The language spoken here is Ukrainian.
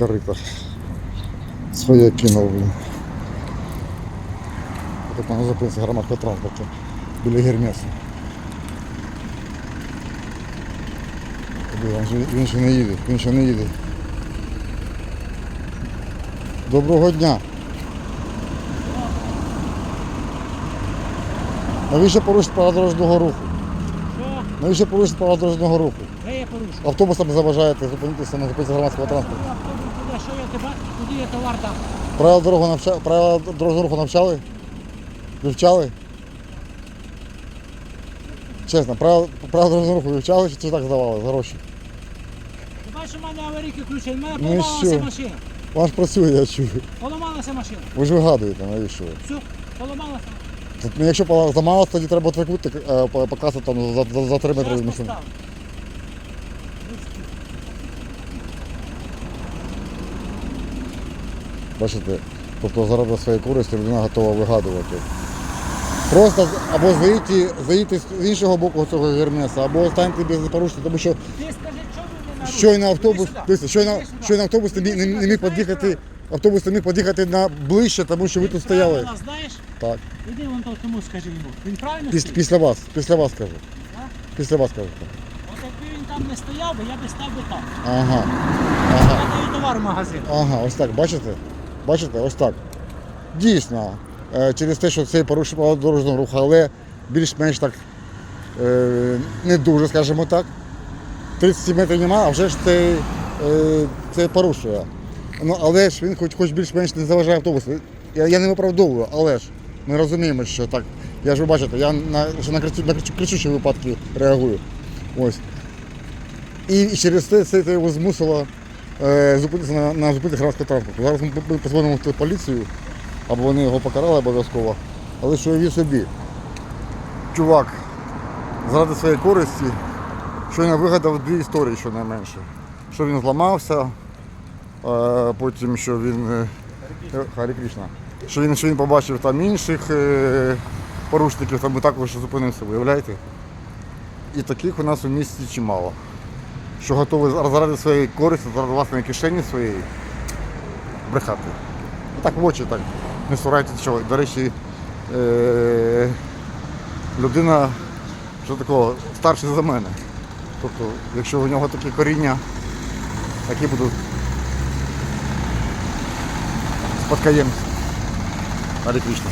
корита. Своє кинув. Тут на зупинці громадського транспорту біля Гермеса. Він ще не їде, він ще не їде. Доброго дня. Навіщо порушити правила дорожнього руху? Що? Навіщо порушити правила дорожнього руху? Де я порушив? Автобусами заважаєте зупинитися на зупинці громадського транспорту. Я автобус що я тебе, куди я товар дам? Правила дорогу навча... правила дорожнього руху навчали? Вивчали? Чесно, правила, правила дорожнього руху вивчали чи, так здавали за гроші? Ти бачиш, у мене аварійки включені, в мене Ну і поламалася що? машина. Ваш працює, я чую. Поламалася машина. Ви ж вигадуєте, навіщо ви? Все, поламалася. Тут, ну, якщо пала- замало, тоді треба отвикнути, е, по- покласти там за, за, за 3 метри Зараз від машини. поставлю. Бачите, тобто заради своєї користі людина готова вигадувати. Просто або заїти, заїти з іншого боку цього гермеса, або станьте без порушення, тому що щойно автобус, дивіться, щойно, щойно автобус не, міг- не, не міг під'їхати, автобус не міг під'їхати на ближче, тому що ви тут стояли. Правила знаєш? Так. Іди вон то- тому скажи йому. Він правильно Піс, стоїть? після вас, після вас кажу. Після вас кажу. От якби він там не стояв, би, я би став би там. Ага. Ага. Я даю товар в магазин. Ага, ось так, бачите? Бачите, ось так. Дійсно, е, через те, що це порушує дорожнього руху, але більш-менш так е, не дуже, скажімо так. 30 метрів немає, а вже ж це, е, це порушує. Ну, але ж він хоч, хоч більш-менш не заважає автобусу. Я, я не виправдовую, але ж ми розуміємо, що так. Я ж ви бачите, я на, на, на кричу- кричущі випадки реагую. Ось. І, через це це, його змусило зупинитися на, на зупинці громадського транспорту. Зараз ми, позвонимо в поліцію, або вони його покарали обов'язково. Але що він собі, чувак, заради своєї користі, щойно вигадав дві історії щонайменше. Що він зламався, е, потім що він. е, е, Харі Кришна. Що він, що він побачив там інших е, порушників, там і також зупинився, виявляєте? І таких у нас у місті чимало що готові заради своєї користі, заради власної кишені своєї брехати. Ну, Так в очі так. Не сурайте що. До речі, е- людина що такого старша за мене. Тобто, якщо у нього такі коріння, які будуть спадкоємці. Гарі Кришна.